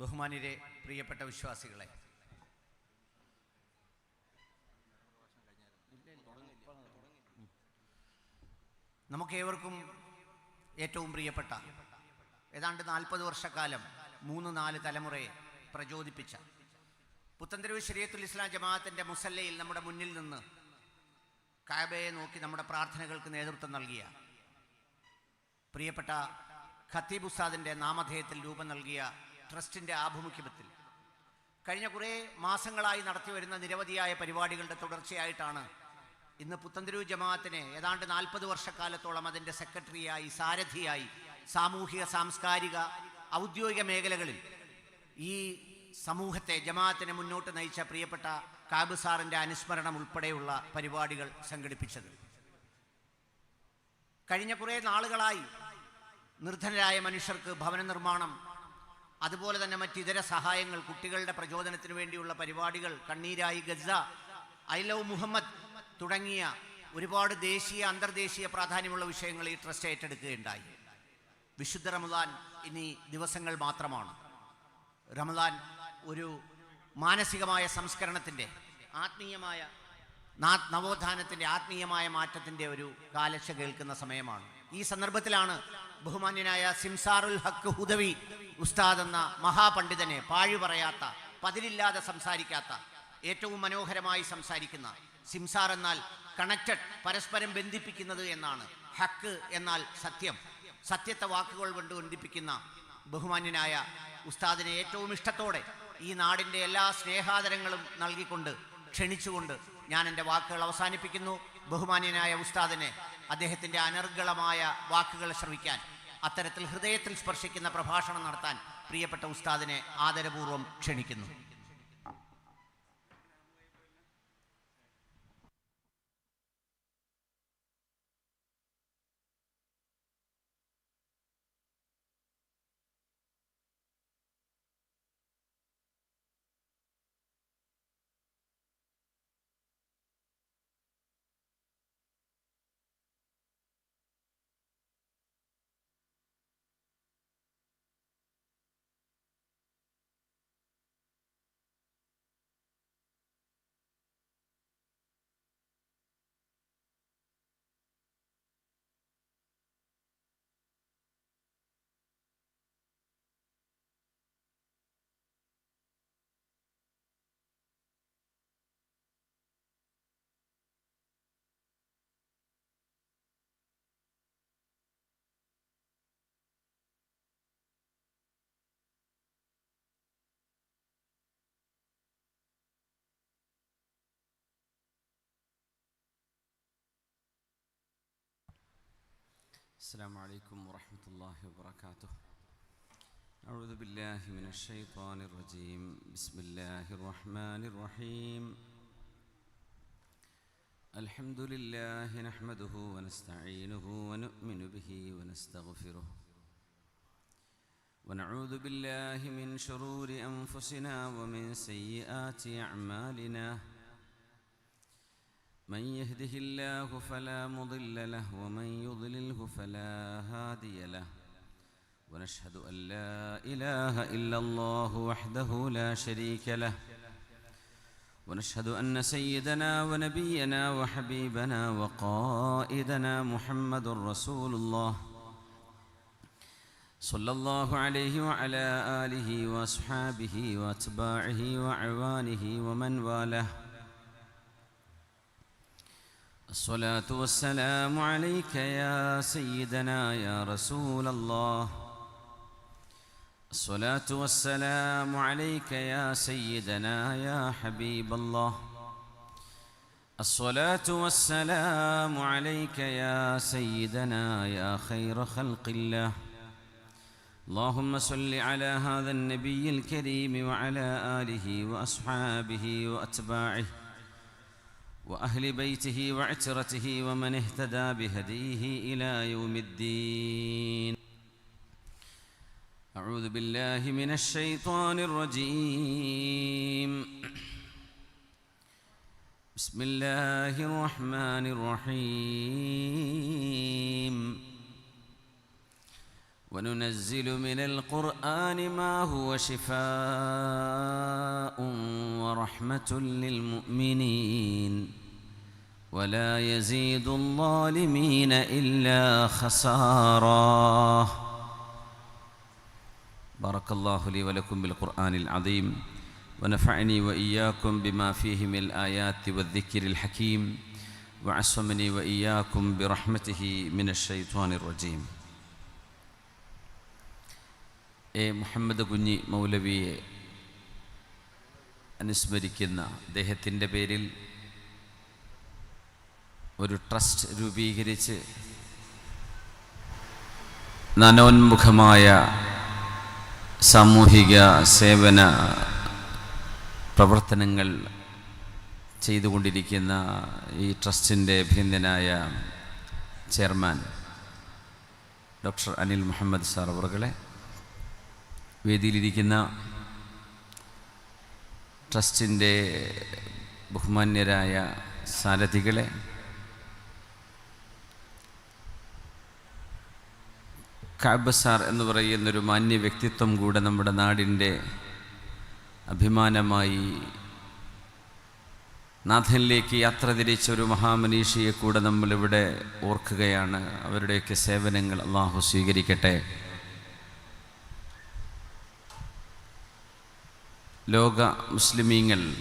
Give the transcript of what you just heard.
ബഹുമാന്യരെ പ്രിയപ്പെട്ട വിശ്വാസികളെ. നമുക്കേവർക്കും ഏറ്റവും പ്രിയപ്പെട്ട ഏതാണ്ട് നാൽപ്പത് വർഷക്കാലം മൂന്ന് നാല് തലമുറയെ പ്രചോദിപ്പിച്ച പുത്തന്തരവ് ശരീരത്തുൽ ഇസ്ലാം ജമാഅത്തിന്റെ മുസല്ലയിൽ നമ്മുടെ മുന്നിൽ നിന്ന് കാബയെ നോക്കി നമ്മുടെ പ്രാർത്ഥനകൾക്ക് നേതൃത്വം നൽകിയ പ്രിയപ്പെട്ട ഖത്തീബ് ഉസ്താദിന്റെ നാമധേയത്തിൽ രൂപം നൽകിയ ട്രസ്റ്റിന്റെ ആഭിമുഖ്യത്തിൽ. കഴിഞ്ഞ കുറേ മാസങ്ങളായി നടത്തി വരുന്ന നിരവധിയായ പരിപാടികളുടെ തുടർച്ചയായിട്ടാണ് ഇന്ന് പുത്തന്തിരു ജമാഅത്തിന് ഏതാണ്ട് നാൽപ്പത് വർഷക്കാലത്തോളം അതിന്റെ സെക്രട്ടറിയായി സാരഥിയായി സാമൂഹിക സാംസ്കാരിക ഔദ്യോഗിക മേഖലകളിൽ ഈ സമൂഹത്തെ ജമാഅത്തിനെ മുന്നോട്ട് നയിച്ച പ്രിയപ്പെട്ട കാബു സാറിന്റെ അനുസ്മരണം ഉൾപ്പെടെയുള്ള പരിപാടികൾ സംഘടിപ്പിച്ചത്. കഴിഞ്ഞ കുറേ നാളുകളായി നിർധനരായ മനുഷ്യർക്ക് ഭവന നിർമ്മാണം അതുപോലെ തന്നെ മറ്റിതര സഹായങ്ങൾ കുട്ടികളുടെ പ്രചോദനത്തിന് വേണ്ടിയുള്ള പരിപാടികൾ കണ്ണീരായി ഗസ ഐ ലവ് മുഹമ്മദ് തുടങ്ങിയ ഒരുപാട് ദേശീയ അന്തർദേശീയ പ്രാധാന്യമുള്ള വിഷയങ്ങൾ ഈ ട്രസ്റ്റ് ഏറ്റെടുക്കുകയുണ്ടായി. വിശുദ്ധ റമദാൻ ഇനി ദിവസങ്ങൾ മാത്രമാണ്. റമദാൻ ഒരു മാനസികമായ സംസ്കരണത്തിന്റെ ആത്മീയമായ നവോത്ഥാനത്തിന്റെ ആത്മീയമായ മാറ്റത്തിന്റെ ഒരു കാലശ കേൾക്കുന്ന സമയമാണ്. ഈ സന്ദർഭത്തിലാണ് ബഹുമാന്യനായ സിംസാറുൽ ഹക്ക് ഹുദവി ഉസ്താദ് എന്ന മഹാപണ്ഡിതനെ പാഴി പറയാത്ത പതിരില്ലാതെ സംസാരിക്കാത്ത ഏറ്റവും മനോഹരമായി സംസാരിക്കുന്ന സിംസാർ എന്നാൽ കണക്റ്റഡ് പരസ്പരം ബന്ധിപ്പിക്കുന്നത് എന്നാണ്. ഹക്ക് എന്നാൽ സത്യം. സത്യത്തെ വാക്കുകൾ കൊണ്ട് ബന്ധിപ്പിക്കുന്ന ബഹുമാന്യനായ ഉസ്താദിനെ ഏറ്റവും ഇഷ്ടത്തോടെ ഈ നാടിന്റെ എല്ലാ സ്നേഹാദരങ്ങളും നൽകിക്കൊണ്ട് ക്ഷണിച്ചുകൊണ്ട് ഞാൻ എന്റെ വാക്കുകൾ അവസാനിപ്പിക്കുന്നു. ബഹുമാന്യനായ ഉസ്താദിനെ അദ്ദേഹത്തിന്റെ അനർഗളമായ വാക്കുകൾ ശ്രവിക്കാൻ അത്തരത്തിൽ ഹൃദയത്തിൽ സ്പർശിക്കുന്ന പ്രഭാഷണം നടത്താൻ പ്രിയപ്പെട്ട ഉസ്താദിനെ ആദരപൂർവം ക്ഷണിക്കുന്നു. السلام عليكم ورحمة الله وبركاته أعوذ بالله من الشيطان الرجيم بسم الله الرحمن الرحيم الحمد لله نحمده ونستعينه ونؤمن به ونستغفره ونعوذ بالله من شرور أنفسنا ومن سيئات أعمالنا من يهده الله فلا مضل له ومن يضلله فلا هادي له. ونشهد أن لا إله إلا الله وحده لا شريك له. ونشهد أن سيدنا ونبينا وحبيبنا وقائدنا محمد رسول الله صلى الله عليه وعلى آله وأصحابه وأتباعه وأعوانه ومن والاه. الصلاة والسلام عليك يا سيدنا يا رسول الله. الصلاة والسلام عليك يا سيدنا يا حبيب الله. الصلاة والسلام عليك يا سيدنا يا خير خلق الله. اللهم صل على هذا النبي الكريم وعلى آله وأصحابه وأتباعه. وأهل بيته وعترته ومن اهتدى بهديه إلى يوم الدين. أعوذ بالله من الشيطان الرجيم. بسم الله الرحمن الرحيم. وننزل من القرآن ما هو شفاء ورحمة للمؤمنين. ولا يزيد الظالمين إلا خسارا بارك الله لي ولكم بالقرآن العظيم ونفعني وإياكم بما فيه من الآيات والذكر الحكيم وعصمني وإياكم برحمته من الشيطان الرجيم എ മുഹമ്മദ് കുഞ്ഞി മൗലവിയെ അനുസ്മരിക്കുന്ന അദ്ദേഹത്തിൻ്റെ പേരിൽ ഒരു ട്രസ്റ്റ് രൂപീകരിച്ച് നനോന്മുഖമായ സാമൂഹിക സേവന പ്രവർത്തനങ്ങൾ ചെയ്തുകൊണ്ടിരിക്കുന്ന ഈ ട്രസ്റ്റിന്റെ അഭ്യന്തനായ chairman doctor Anil Muhammad sir അവർകളെ വേദിയിലിരിക്കുന്ന ട്രസ്റ്റിന്റെ ബഹുമാന്യരായ സാരഥികളെ കാബ് സാർ എന്ന് പറയുന്നൊരു മാന്യ വ്യക്തിത്വം കൂടെ നമ്മുടെ നാടിന്റെ അഭിമാനമായി നാഥനിലേക്ക് യാത്ര തിരിച്ച ഒരു മഹാമനീഷിയെ കൂടെ നമ്മളിവിടെ ഓർക്കുകയാണ്. അവരുടെയൊക്കെ സേവനങ്ങൾ അള്ളാഹു സ്വീകരിക്കട്ടെ. ലോക മുസ്ലിമീങ്ങൾ